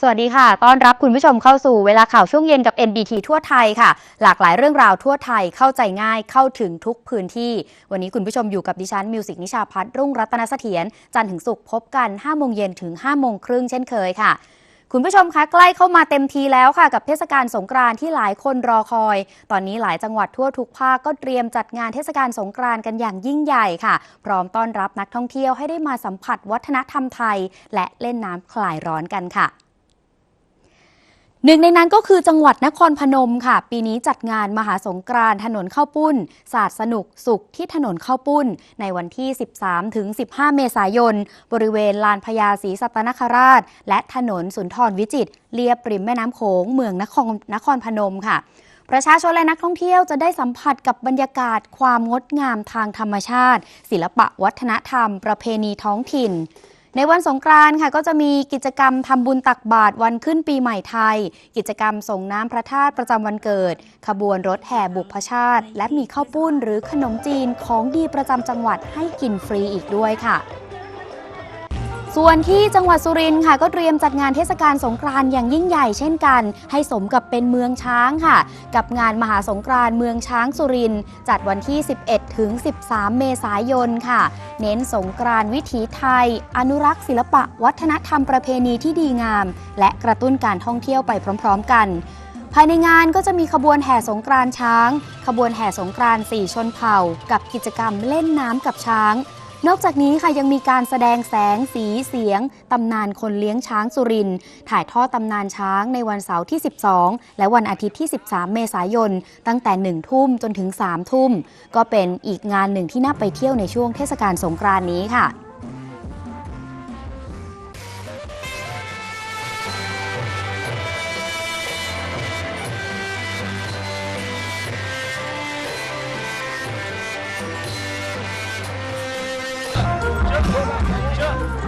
สวัสดีค่ะ ต้อนรับคุณผู้ชมเข้าสู่เวลาข่าวช่วงเย็นกับ NBT ทั่วไทยค่ะ หลากหลายเรื่องราวทั่วไทยเข้าใจง่ายเข้าถึงทุกพื้นที่ วันนี้คุณผู้ชมอยู่กับดิฉันมิวสิกนิชาพัฒน์รุ่งรัตนเสถียร จันทร์ถึงศุกร์พบกัน5โมงเย็นถึง5โมงครึ่งเช่นเคยค่ะคุณผู้ชมคะใกล้เข้ามาเต็มทีแล้วค่ะ กับเทศกาลสงกรานต์ที่หลายคนรอคอย ตอนนี้หลายจังหวัดทั่วทุกภาคก็เตรียมจัดงานเทศกาลสงกรานต์กันอย่างยิ่งใหญ่ค่ะ พร้อมต้อนรับนักท่องเที่ยวให้ได้มาสัมผัสวัฒนธรรมไทย และเล่นน้ำคลายร้อนกันค่ะ หนึ่งในนั้นก็คือจังหวัดนครพนมค่ะ ปีนี้จัดงานมหาสงกรานต์ถนนข้าวปุ้น ศาสตร์สนุกสุขที่ถนนข้าวปุ้น ในวันที่ 13 ถึง 15 เมษายน บริเวณลานพญาศรีสัตนคราช และถนนสุนทรวิจิตรเลียบริมแม่น้ำโขงเมืองนครนครพนมค่ะประชาชนและนักท่องเที่ยวจะได้สัมผัสกับบรรยากาศความงดงามทางธรรมชาติ ศิลปะวัฒนธรรม ประเพณีท้องถิ่น ในวันสงกรานต์ค่ะก็จะมีกิจกรรมทำบุญตักบาตรวันขึ้นปีใหม่ไทย กิจกรรมส่งน้ำพระธาตุประจำวันเกิด ขบวนรถแห่บุพชาติ และมีข้าวปุ้นหรือขนมจีนของดีประจำจังหวัดให้กินฟรีอีกด้วยค่ะ ส่วนที่จังหวัดสุรินทร์ค่ะ ก็เตรียมจัดงานเทศกาลสงกรานต์อย่างยิ่งใหญ่เช่นกัน ให้สมกับเป็นเมืองช้างค่ะ กับงานมหาสงกรานต์เมืองช้างสุรินทร์จัดวันที่ 11 ถึง 13 เมษายนค่ะ เน้นสงกรานต์วิถีไทย อนุรักษ์ศิลปะ วัฒนธรรมประเพณีที่ดีงาม และกระตุ้นการท่องเที่ยวไปพร้อม ๆ กันภายในงานก็จะมีขบวนแห่สงกรานต์ช้าง ขบวนแห่สงกรานต์สี่ชนเผ่า กับกิจกรรมเล่นน้ำกับช้าง นอกจากนี้ค่ะยังมีการแสดงแสงสีเสียง ตำนานคนเลี้ยงช้างสุริน ถ่ายทอดตำนานช้างในวันเสาร์ที่ 12 และวันอาทิตย์ที่ 13 เมษายน ตั้งแต่ 1 ทุ่มจนถึง 3 ทุ่ม ก็เป็นอีกงานหนึ่งที่น่าไปเที่ยวในช่วงเทศกาลสงกรานนี้ค่ะ Çak.